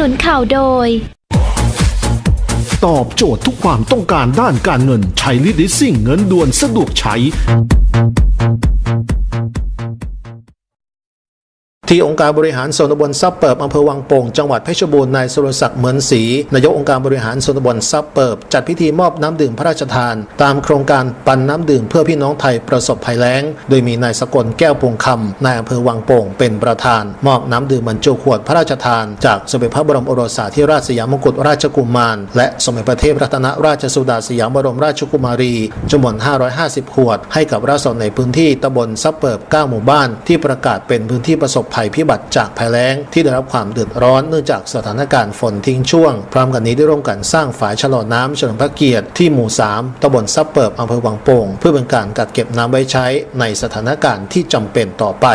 นุนข่าวโดย ตอบโจทย์ทุกความต้องการด้านการเงินใช้ลิดิซิ่งเงินด่วนสะดวกใช้ ที่องค์การบริหารส่วนตำบลซับเปิบอำเภอวังโป่งจังหวัดเพชรบูรณ์นายสุรศักดิ์เหมือนศรีนายกองค์การบริหารส่วนตำบลซับเปิบจัดพิธีมอบน้ำดื่มพระราชทาน ตามโครงการปันน้ำดื่มเพื่อพี่น้องไทยประสบภัยแล้ง โดยมีนายสกลแก้วพงคำนายอำเภอวังโป่งเป็นประธาน มอบน้ำดื่มบรรจุขวดพระราชทาน จากสมเด็จพระบรมโอรสาธิราชสยามกุฎราชกุมาร และสมเด็จพระเทพรัตนราชสุดาสยามบรมราชกุมารีจำนวน 550 ขวด ให้กับราษฎรในพื้นที่ตำบลซับเปิบ 9 หมู่บ้าน ที่ประกาศเป็นพื้นที่ประสบภัยพิบัติจากภัยแล้ง ที่ได้รับความเดือดร้อนเนื่องจากสถานการณ์ฝนทิ้งช่วง พร้อมกันนี้ได้ร่วมกันสร้างฝายชะลอน้ำเฉลิมพระเกียรติที่หมู่ 3ตำบลซับเปิบอำเภอวังโป่ง เพื่อเป็นการกักเก็บน้ำไว้ใช้ในสถานการณ์ที่จำเป็นต่อไป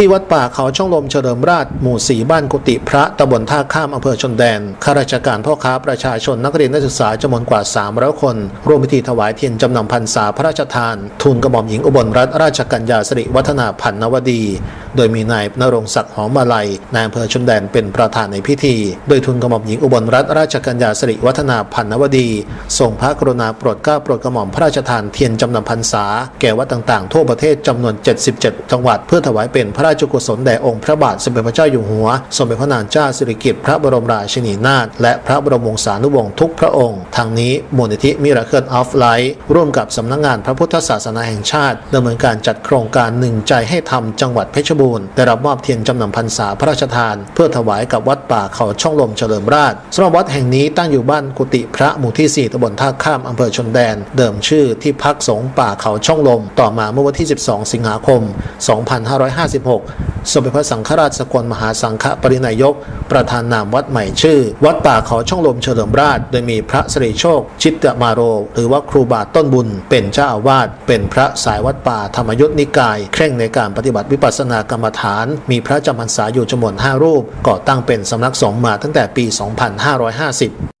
ที่วัดป่าเขาช่องลมเฉลิมราชหมู่สีบ้านกุฏิพระตำบลท่าข้ามอำเภอชนแดนข้าราชการพ่อค้าประชาชนนักเรียนนักศึกษาจำนวนกว่า300คน ร่วมพิธีถวายเทียนจำนำพรรษาพระราชทานทูลกระหม่อมหญิงอุบลรัตนราชกัญญาสิริวัฒนาพันนวดี โดยมีนายนรงศักดิ์หอมมาลัยนายอำเภอชนแดนเป็นประธานในพิธี โดยทูลกระหม่อมหญิงอุบลรัตนราชกัญญาสิริวัฒนาพันนวดีทรงพระกรุณาโปรดเกล้าโปรดกระหม่อมพระราชทานเทียนจำนำพรรษาแก่วัดต่างๆ ทั่วประเทศจำนวน 77 จังหวัดเพื่อถวายเป็นพระราชกุศลแด่องค์พระบาทสมเด็จพระเจ้าอยู่หัว สมเด็จพระนางเจ้าสิริกิติ์พระบรมราชินีนาถและพระบรมวงศานุวงศ์ทุกพระองค์ทางนี้มูลนิธิมิราเคิลออฟไลท์ร่วมกับสำนักงงานพระพุทธศาสนาแห่งชาติดำเนินการจัดโครงการหนึ่งใจให้ทำจังหวัดเพชรบูรณ์ได้รับมอบเทียนจำนำพรรษาพระราชทาน เพื่อถวายกับวัดป่าเขาช่องลมเฉลิมราชสำหรับวัดแห่งนี้ตั้งอยู่บ้านกุฏิพระหมู่ที่ 4ตำบลท่าข้ามอำเภอชนแดน เดิมชื่อที่พักสงฆ์ป่าเขาช่องลม ต่อมาเมื่อวันที่ 12 สิงหาคม 2556สมเด็จพระสังฆราชสกลมหาสังฆปรินายก ประธานนามวัดใหม่ชื่อ วัดป่าเขาช่องลมเฉลิมราช โดยมีพระสิริโชค ชิตตมาโร หรือว่าครูบาต้นบุญ เป็นเจ้าอาวาสเป็นพระสายวัดป่าธรรมยุทธนิกาย เคร่งในการปฏิบัติวิปัสสนากรรมฐาน มีพระจำพรรษาอยู่จำนวน5รูปก่อตั้งเป็นสำนักสงฆ์มาตั้งแต่ปี 2550